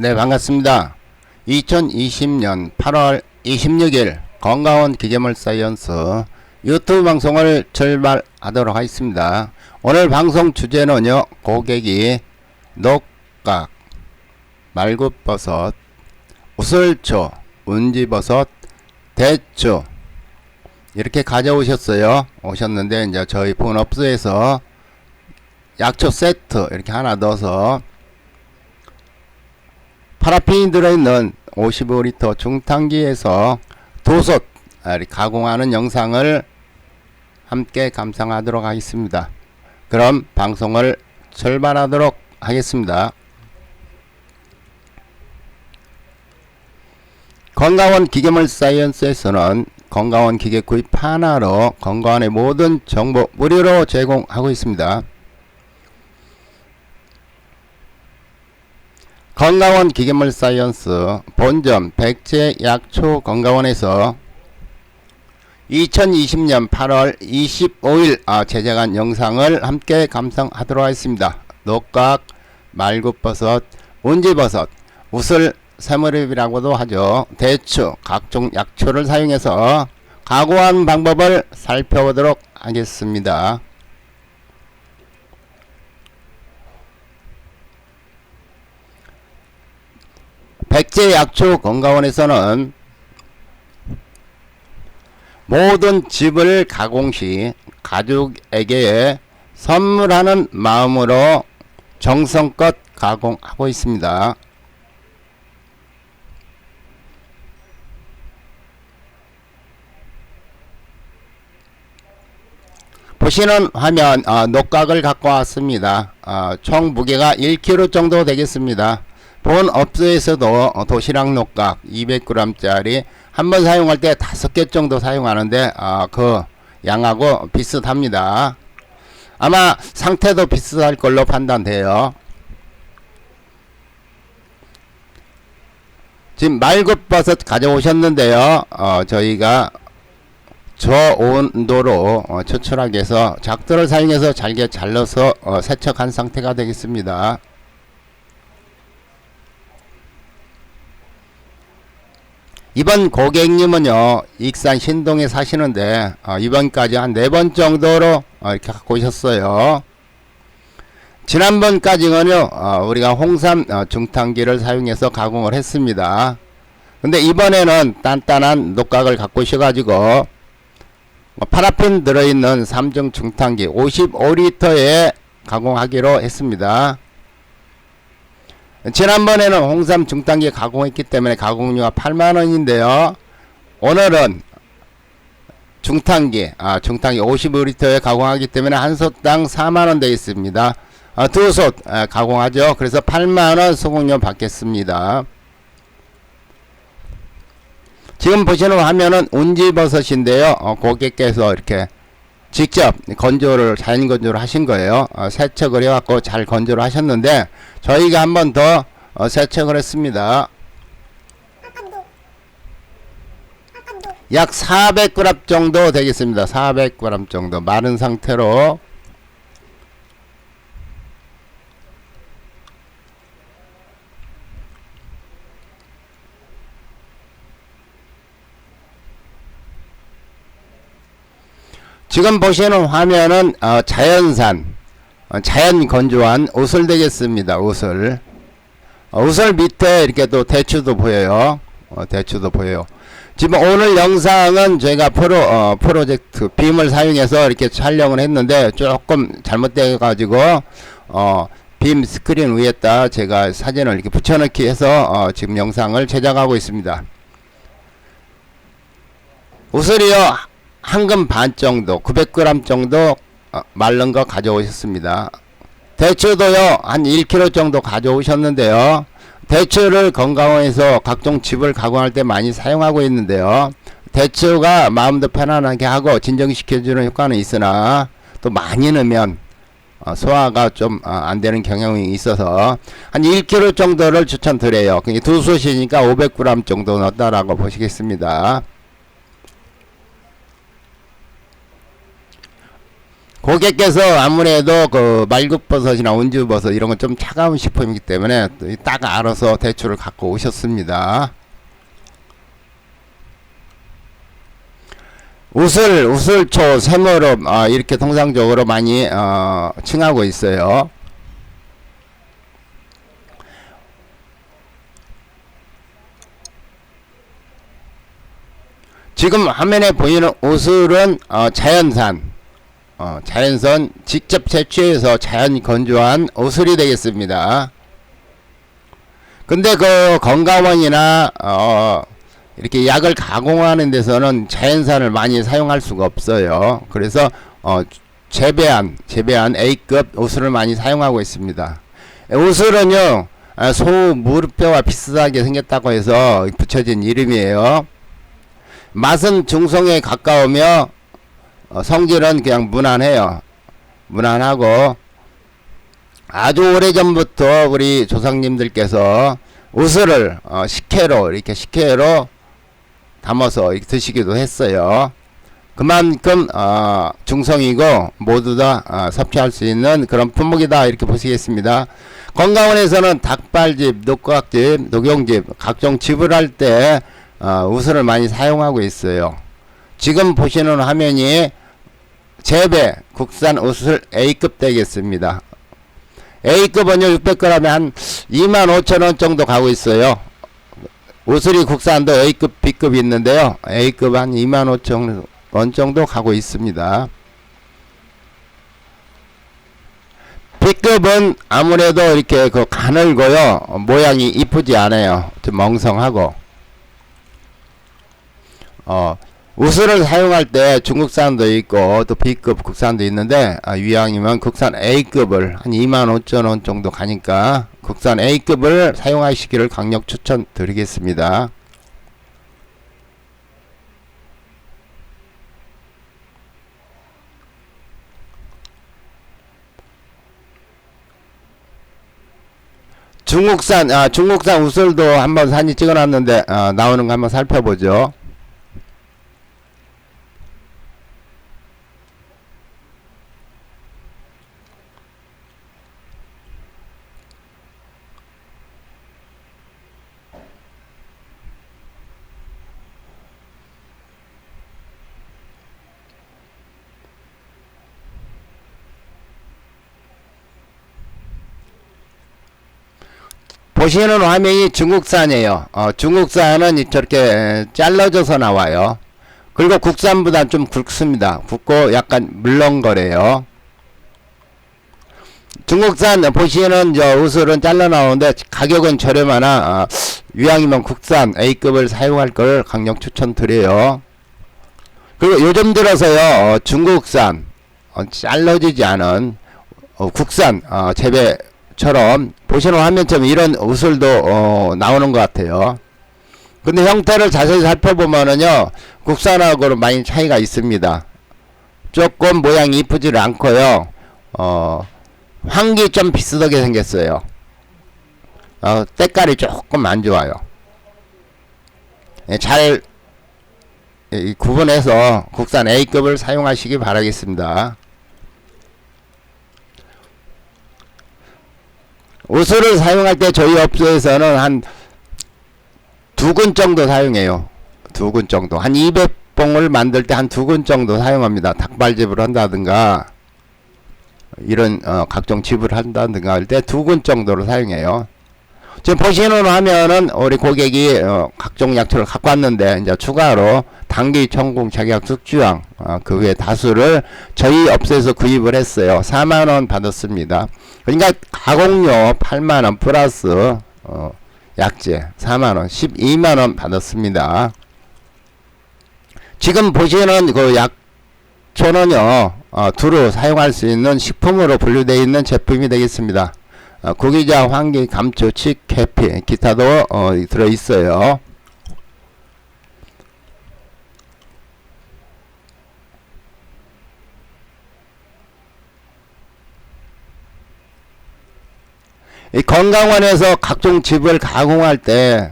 네, 반갑습니다. 2020년 8월 26일 건강원 기계물 사이언스 유튜브 방송을 출발하도록 하겠습니다. 오늘 방송 주제는요, 고객이 녹각, 말굽버섯, 우슬초, 운지버섯, 대추 이렇게 가져오셨어요. 오셨는데 이제 저희 본업소에서 약초 세트 이렇게 하나 넣어서 파라핀이 들어있는 55리터 중탕기에서 도솥 가공하는 영상을 함께 감상하도록 하겠습니다. 그럼 방송을 출발하도록 하겠습니다. 건강원 기계물 사이언스에서는 건강원 기계 구입 하나로 건강원의 모든 정보 무료로 제공하고 있습니다. 건강원 기계물 사이언스 본점 백제 약초 건강원에서 2020년 8월 25일 아, 제작한 영상을 함께 감상하도록 하겠습니다. 녹각, 말굽버섯, 운지버섯, 우슬, 새무립이라고도 하죠. 대추, 각종 약초를 사용해서 가공한 방법을 살펴보도록 하겠습니다. 백제 약초 건강원에서는 모든 집을 가공 시 가족에게 선물하는 마음으로 정성껏 가공하고 있습니다. 보시는 화면 어, 녹각을 갖고 왔습니다. 어, 총 무게가 1kg 정도 되겠습니다. 본 업소에서도 어, 도시락 녹각 200g짜리 한 번 사용할 때 5개 정도 사용하는데 어, 그 양하고 비슷합니다. 아마 상태도 비슷할 걸로 판단돼요. 지금 말굽버섯 가져오셨는데요. 어, 저희가 저온도로 어, 추출하게 해서 작도를 사용해서 잘게 잘라서 어, 세척한 상태가 되겠습니다. 이번 고객님은요 익산 신동에 사시는데 어, 이번까지 한 네 번 정도로 어, 이렇게 갖고 오셨어요. 지난번까지는요 어, 우리가 홍삼 어, 중탕기를 사용해서 가공을 했습니다. 근데 이번에는 단단한 녹각을 갖고 오셔가지고 뭐 파라핀 들어있는 삼중 중탕기 55리터에 가공하기로 했습니다. 지난번에는 홍삼 중탕기 가공했기 때문에 가공료가 8만원인데요. 오늘은 중탕기, 아, 중탕기 55리터에 가공하기 때문에 한 솥당 4만원 되겠습니다. 아, 두 솥, 아, 가공하죠. 그래서 8만원 소공료 받겠습니다. 지금 보시는 화면은 운지버섯인데요. 어, 고객께서 이렇게 직접 건조를 자연 건조를 하신 거예요. 어, 세척을 해갖고 잘 건조를 하셨는데 저희가 한 번 더 어, 세척을 했습니다. 약 400g 정도 되겠습니다. 400g 정도 마른 상태로 지금 보시는 화면은 어, 자연산 어, 자연 건조한 옷을 되겠습니다. 옷을 어, 옷을 밑에 이렇게 또 대추도 보여요. 어, 대추도 보여요. 지금 오늘 영상은 제가 프로 어, 프로젝트 빔을 사용해서 이렇게 촬영을 했는데 조금 잘못돼 가지고 어, 빔 스크린 위에다 제가 사진을 이렇게 붙여넣기 해서 어, 지금 영상을 제작하고 있습니다. 옷을요 한금 반 정도 900g 정도 어, 말른 거 가져오셨습니다. 대추도요 한 1kg 정도 가져오셨는데요. 대추를 건강원에서 각종 즙을 가공할 때 많이 사용하고 있는데요. 대추가 마음도 편안하게 하고 진정시켜주는 효과는 있으나 또 많이 넣으면 어, 소화가 좀 안 되는 경향이 있어서 한 1kg 정도를 추천드려요. 두 솥이니까 500g 정도 넣었다라고 보시겠습니다. 고객께서 아무래도 그 말굽버섯이나 온주버섯 이런 건 좀 차가운 식품이기 때문에 또딱 알아서 대추를 갖고 오셨습니다. 웃을 웃을초 세모로 어, 이렇게 통상적으로 많이 어, 칭하고 있어요. 지금 화면에 보이는 웃을은 어, 자연산 어, 자연산 직접 채취해서 자연 건조한 옷을이 되겠습니다. 근데 그 건강원이나 어, 이렇게 약을 가공하는 데서는 자연산을 많이 사용할 수가 없어요. 그래서 어, 재배한 재배한 A급 옷을 많이 사용하고 있습니다. 옷을은요 아, 소 무릎뼈와 비슷하게 생겼다고 해서 붙여진 이름이에요. 맛은 중성에 가까우며 어, 성질은 그냥 무난해요. 무난하고 아주 오래전부터 우리 조상님들께서 우슬을 어, 식혜로 이렇게 식혜로 담아서 이렇게 드시기도 했어요. 그만큼 어, 중성이고 모두 다 어, 섭취할 수 있는 그런 품목이다 이렇게 보시겠습니다. 건강원에서는 닭발집, 녹각집, 녹용집 각종 집을 할때 어, 우슬을 많이 사용하고 있어요. 지금 보시는 화면이 재배 국산 우슬 A급 되겠습니다. A급은요 600g에 한 25,000원 정도 가고 있어요. 우슬이 국산도 A급, B급이 있는데요. A급 한 25,000원 정도 가고 있습니다. B급은 아무래도 이렇게 그 가늘고요. 모양이 이쁘지 않아요. 좀 멍성하고. 어, 우슬을 사용할 때 중국산도 있고 또 B급 국산도 있는데 아, 위양이면 국산 A급을 한 25,000원 정도 가니까 국산 A급을 사용하시기를 강력 추천드리겠습니다. 중국산 아 중국산 우슬도 한번 사진 찍어놨는데 아, 나오는 거 한번 살펴보죠. 보시는 화면이 중국산이에요. 어, 중국산은 저렇게 잘라져서 나와요. 그리고 국산보다 좀 굵습니다. 굵고 약간 물렁거려요. 중국산 보시는 저 우슬은 잘라 나오는데 가격은 저렴하나 어, 유양이면 국산 A급을 사용할 걸 강력 추천드려요. 그리고 요즘 들어서요 어, 중국산 어, 잘라지지 않은 어, 국산 어, 재배 처럼 보시는 화면처럼 이런 우슬도 어, 나오는 것 같아요. 근데 형태를 자세히 살펴보면은요 국산하고는 많이 차이가 있습니다. 조금 모양이 이쁘지 않고요. 어, 황기 좀 비슷하게 생겼어요. 어, 때깔이 조금 안 좋아요. 예, 잘 이, 구분해서 국산 A급을 사용하시기 바라겠습니다. 우슬을 사용할 때 저희 업소에서는 한 두 근 정도 사용해요. 두 근 정도. 한 200봉을 만들 때 한 두 근 정도 사용합니다. 닭발집을 한다든가 이런 어, 각종 집을 한다든가 할 때 두 근 정도로 사용해요. 지금 보시는 화면은 우리 고객이 어, 각종 약초를 갖고 왔는데 이제 추가로 단기 천공 자격 숙주황 어, 그 외 다수를 저희 업소에서 구입을 했어요. 4만 원 받았습니다. 그러니까 가공료 8만 원 플러스 어, 약재 4만 원, 12만 원 받았습니다. 지금 보시는 그 약초는요, 어, 두루 사용할 수 있는 식품으로 분류되어 있는 제품이 되겠습니다. 어, 구기자, 환기, 감초, 칡, 계피, 기타도 어, 들어 있어요. 이 건강원에서 각종 즙을 가공할 때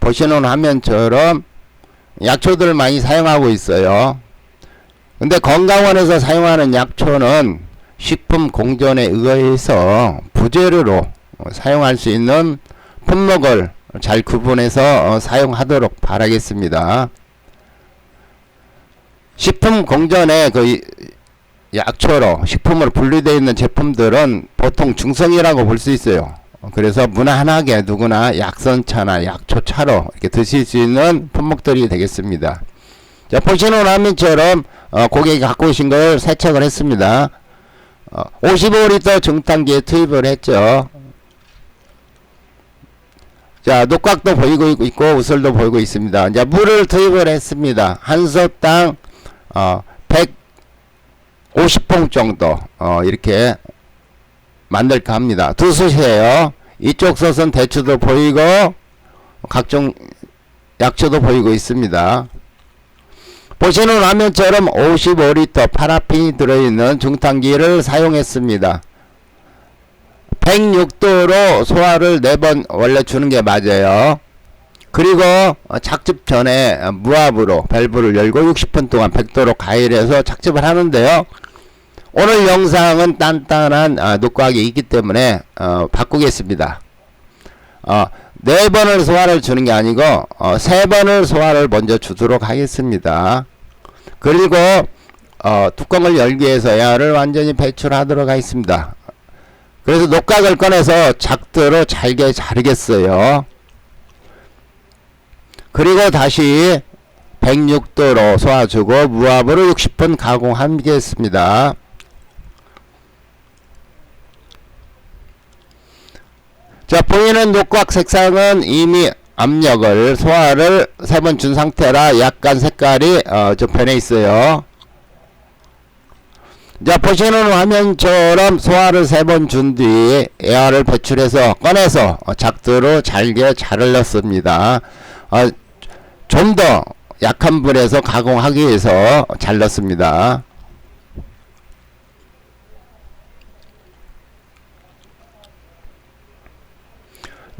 보시는 화면처럼 약초들을 많이 사용하고 있어요. 근데 건강원에서 사용하는 약초는 식품 공전에 의해서 부재료로 어, 사용할 수 있는 품목을 잘 구분해서 어, 사용하도록 바라겠습니다. 식품 공전에 그 이- 약초로 식품으로 분류되어 있는 제품들은 보통 중성이라고 볼 수 있어요. 어, 그래서 무난하게 누구나 약선차나 약초차로 이렇게 드실 수 있는 품목들이 되겠습니다. 자, 보시는 화면처럼 어, 고객이 갖고 오신 걸 세척을 했습니다. 어, 55리터 중탕기에 투입을 했죠. 자, 녹각도 보이고 있- 있고 우설도 보이고 있습니다. 이제 물을 투입을 했습니다. 한 솥당 어, 150봉 정도 어, 이렇게 만들까 합니다. 두 솥이에요. 이쪽 솥은 대추도 보이고 각종 약초도 보이고 있습니다. 보시는 화면처럼 55리터 파라핀이 들어있는 중탕기를 사용했습니다. 106도로 소화를 4번 원래 주는 게 맞아요. 그리고 어, 착즙 전에 어, 무압으로 밸브를 열고 60분 동안 100도로 가열해서 착즙을 하는데요. 오늘 영상은 단단한 아, 녹각이 있기 때문에 어, 바꾸겠습니다. 어, 네 번을 소화를 주는 게 아니고 어, 세 번을 소화를 먼저 주도록 하겠습니다. 그리고 어, 뚜껑을 열기 위해서 에어를 완전히 배출하도록 하겠습니다. 그래서 녹각을 꺼내서 작도로 잘게 자르겠어요. 그리고 다시 106도로 소화주고 무압으로 60분 가공하겠습니다. 자 보이는 녹각 색상은 이미 압력을 소화를 세 번 준 상태라 약간 색깔이 어, 좀 변해 있어요. 자 보시는 화면처럼 소화를 세 번 준 뒤 에어를 배출해서 꺼내서 어, 작두로 잘게 잘랐습니다. 어, 좀더 약한 불에서 가공하기 위해서 잘랐습니다.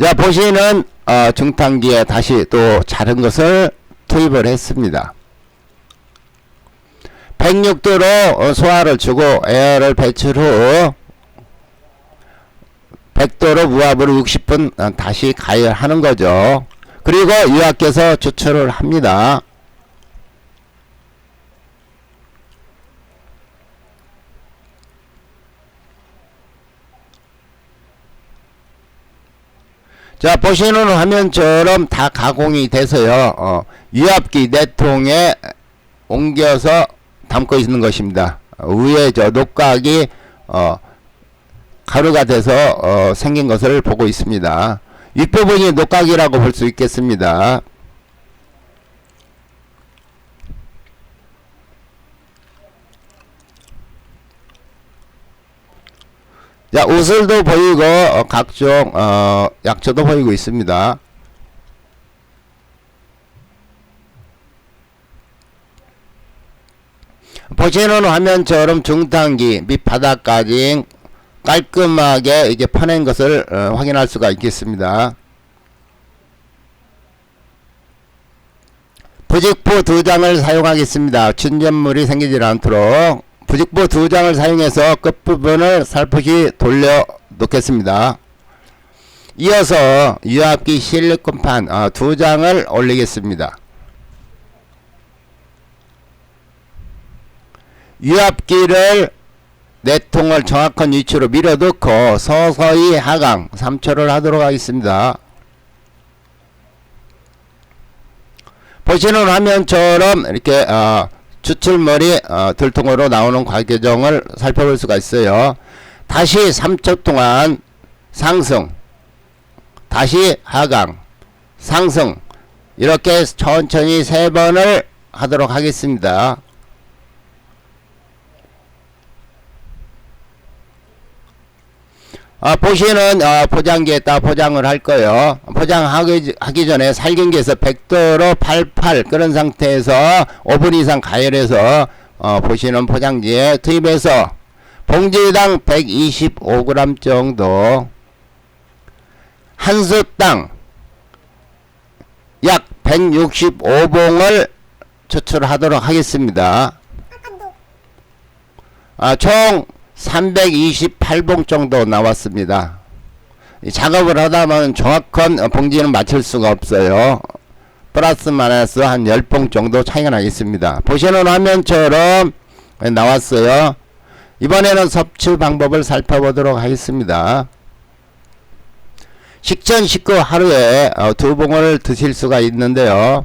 자 보시는 어, 중탕기에 다시 또 자른 것을 투입을 했습니다. 106도로 어, 소화를 주고 에어를 배출 후 100도로 무압으로 60분 어, 다시 가열하는 거죠. 그리고 유압께서 추출을 합니다. 자 보시는 화면처럼 다 가공이 돼서요. 어, 유압기 네 통에 옮겨서 담고 있는 것입니다. 어, 위에 저 녹각이 어, 가루가 돼서 어, 생긴 것을 보고 있습니다. 윗부분이 녹각이라고 볼 수 있겠습니다 자 우슬도 보이고 어, 각종 어, 약초도 보이고 있습니다. 보시는 화면처럼 중탕기 밑바닥까지 깔끔하게 이게 퍼낸 것을 어, 확인할 수가 있겠습니다. 부직포 두 장을 사용하겠습니다. 진전물이 생기지 않도록 부직포 두 장을 사용해서 끝부분을 살포시 돌려 놓겠습니다. 이어서 유압기 실리콘판 어, 두 장을 올리겠습니다. 유압기를 네 통을 정확한 위치로 밀어넣고 서서히 하강 3초를 하도록 하겠습니다. 보시는 화면처럼 이렇게 어, 추출물이 어, 들통으로 나오는 과정을 살펴볼 수가 있어요. 다시 3초 동안 상승, 다시 하강, 상승 이렇게 천천히 세 번을 하도록 하겠습니다. 아, 보시는 어, 포장기에다 포장을 할 거예요. 포장하기 하기 전에 살균기에서 100도로 88 끓은 상태에서 5분 이상 가열해서 어, 보시는 포장지에 투입해서 봉지당 125g 정도 한 솥당 약 165봉을 추출하도록 하겠습니다. 아, 총 328봉 정도 나왔습니다. 이 작업을 하다 보면 정확한 어, 봉지는 맞출 수가 없어요. 플러스 마이너스 한 10봉 정도 차이가 나겠습니다. 보시는 화면처럼 나왔어요. 이번에는 섭취 방법을 살펴보도록 하겠습니다. 식전 식후 하루에 어, 두 봉을 드실 수가 있는데요.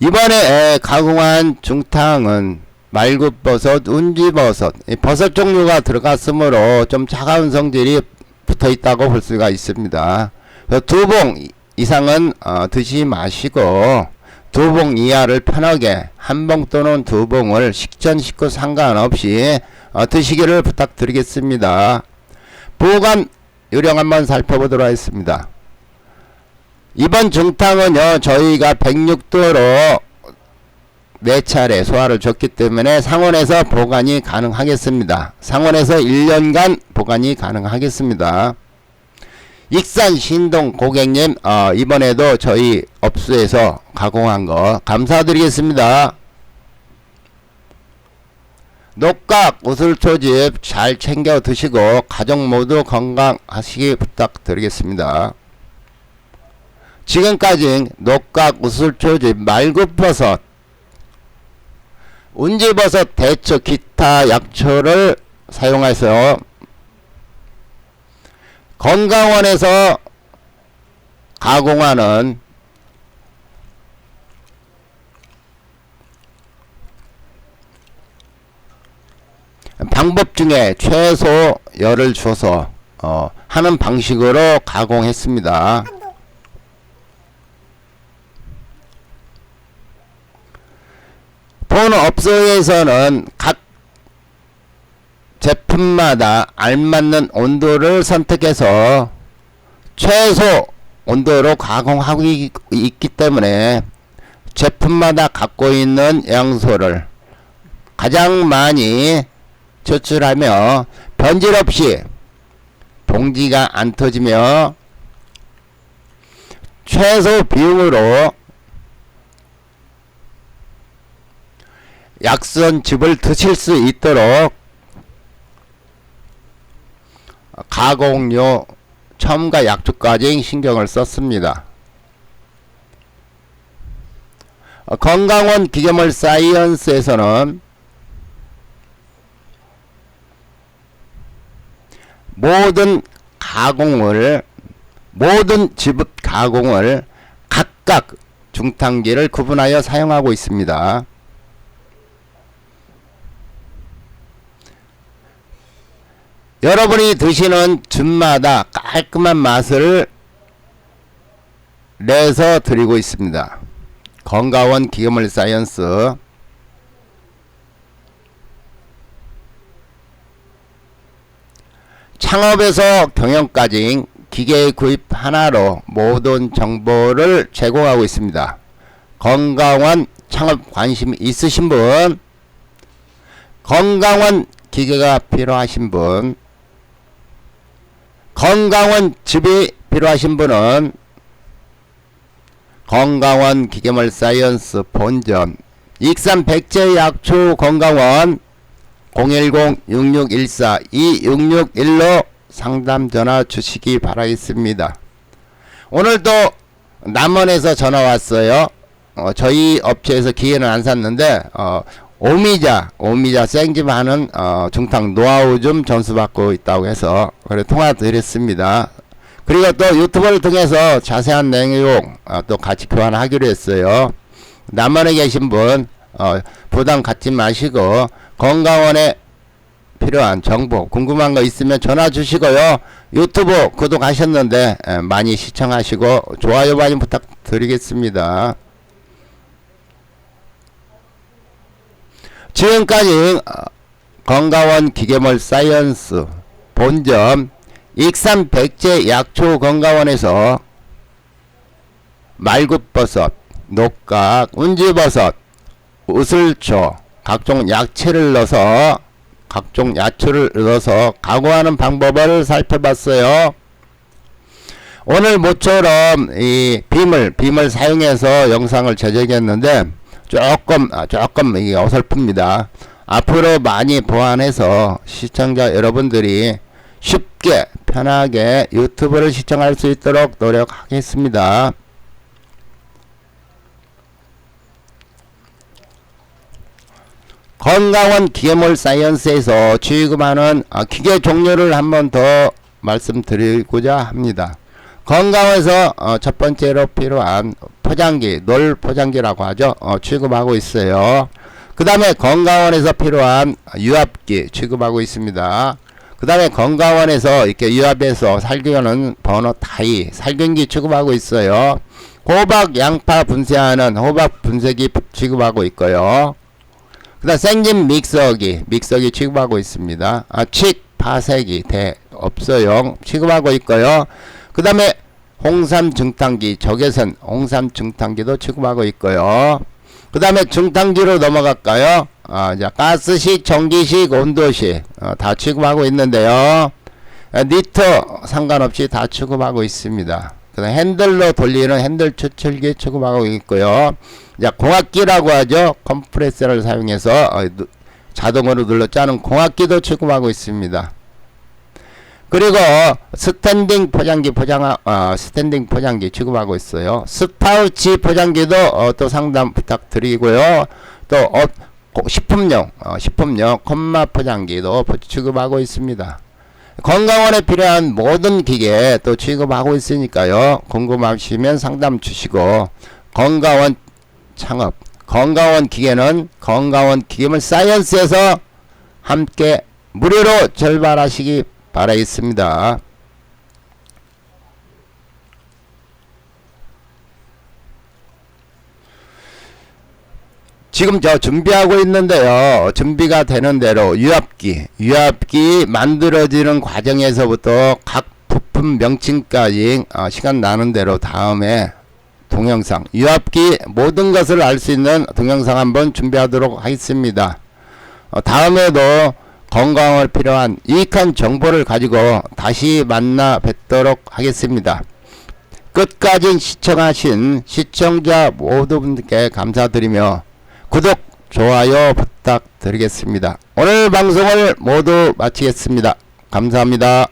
이번에 에, 가공한 중탕은 말굽버섯, 운지버섯, 이 버섯 종류가 들어갔으므로 좀 차가운 성질이 붙어 있다고 볼 수가 있습니다. 두 봉 이상은 어, 드시지 마시고 두 봉 이하를 편하게 한 봉 또는 두 봉을 식전 식후 상관없이 어, 드시기를 부탁드리겠습니다. 보관 요령 한번 살펴보도록 하겠습니다. 이번 중탕은요 저희가 106도로 네 차례 소화를 줬기 때문에 상온에서 보관이 가능하겠습니다. 상온에서 1년간 보관이 가능하겠습니다. 익산 신동 고객님 어, 이번에도 저희 업소에서 가공한 거 감사드리겠습니다. 녹각 우슬초집 잘 챙겨 드시고 가족 모두 건강하시기 부탁드리겠습니다. 지금까지 녹각 우슬초집 말굽버섯 운지버섯 대처 기타 약초를 사용해서 건강원에서 가공하는 방법 중에 최소 열을 줘서 어, 하는 방식으로 가공했습니다. 본 업소에서는 각 제품마다 알맞는 온도를 선택해서 최소 온도로 가공하고 있- 있기 때문에 제품마다 갖고 있는 영양소를 가장 많이 추출하며 변질 없이 봉지가 안 터지며 최소 비용으로 약선즙을 드실 수 있도록 가공료 첨가 약초까지 신경을 썼습니다. 어, 건강원 기계물 사이언스에서는 모든 가공을 모든 지분 가공을 각각 중탕기를 구분하여 사용하고 있습니다. 여러분이 드시는 즙마다 깔끔한 맛을 내서 드리고 있습니다. 건강원 기계물 사이언스 창업에서 경영까지 기계 구입 하나로 모든 정보를 제공하고 있습니다. 건강원 창업 관심 있으신 분, 건강원 기계가 필요하신 분, 건강원 즙이 필요하신 분은 건강원 기계물 사이언스 본점 익산 백제 약초 건강원 010-6614-2661로 상담 전화 주시기 바라겠습니다. 오늘도 남원에서 전화 왔어요. 어, 저희 업체에서 기계는 안 샀는데 어, 오미자 오미자 생집 하는 어, 중탕 노하우 좀 전수받고 있다고 해서 그래 통화 드렸습니다. 그리고 또 유튜브를 통해서 자세한 내용 어, 또 같이 교환하기로 했어요. 남원에 계신 분 어, 부담 갖지 마시고 건강원에 필요한 정보 궁금한 거 있으면 전화 주시고요. 유튜브 구독하셨는데 에, 많이 시청하시고 좋아요 많이 부탁드리겠습니다. 지금까지 어, 건강원 기계물 사이언스 본점 익산 백제 약초 건강원에서 말굽버섯, 녹각, 운지버섯, 우슬초, 각종 야채를 넣어서 각종 야채를 넣어서 가공하는 방법을 살펴봤어요. 오늘 모처럼 이 빔을 빔을 사용해서 영상을 제작했는데 조금 아, 조금 이게 어설픕니다. 앞으로 많이 보완해서 시청자 여러분들이 쉽게 편하게 유튜브를 시청할 수 있도록 노력하겠습니다. 건강원 기계물 사이언스에서 취급하는 아, 기계 종류를 한번 더 말씀드리고자 합니다. 건강원에서 어, 첫 번째로 필요한 포장기, 놀 포장기라고 하죠. 어, 취급하고 있어요. 그 다음에 건강원에서 필요한 유압기 취급하고 있습니다. 그 다음에 건강원에서 이렇게 유압해서 살균하는 버너 타이, 살균기 취급하고 있어요. 호박, 양파 분쇄하는 호박 분쇄기 취급하고 있고요. 그 다음 생진 믹서기, 믹서기 취급하고 있습니다. 아, 칡, 파쇄기, 대, 없어요. 취급하고 있고요. 그 다음에 홍삼 증탕기, 적외선 홍삼 증탕기도 취급하고 있고요. 그 다음에 중탕기로 넘어갈까요? 아, 이제 가스식, 전기식, 온도식 어, 다 취급하고 있는데요. 아, 니터 상관없이 다 취급하고 있습니다. 그다음 핸들로 돌리는 핸들 추출기 취급하고 있고요. 이제 공학기라고 하죠. 컴프레서를 사용해서 어, 누- 자동으로 눌러 짜는 공학기도 취급하고 있습니다. 그리고 스탠딩 포장기 포장 어, 스탠딩 포장기 취급하고 있어요. 스파우치 포장기도 어, 또 상담 부탁드리고요. 또 어, 고- 식품용 어, 식품용 콤마 포장기도 포- 취급하고 있습니다. 건강원에 필요한 모든 기계 또 취급하고 있으니까요. 궁금하시면 상담 주시고 건강원 창업 건강원 기계는 건강원 기계물 사이언스에서 함께 무료로 절발하시기 바라겠습니다. 지금 저 준비하고 있는데요. 준비가 되는 대로 유압기, 유압기 만들어지는 과정에서부터 각 부품 명칭까지 어, 시간 나는 대로 다음에 동영상, 유압기 모든 것을 알 수 있는 동영상 한번 준비하도록 하겠습니다. 어, 다음에도 건강을 필요한 유익한 정보를 가지고 다시 만나 뵙도록 하겠습니다. 끝까지 시청하신 시청자 모두 분들께 감사드리며 구독, 좋아요 부탁드리겠습니다. 오늘 방송을 모두 마치겠습니다. 감사합니다.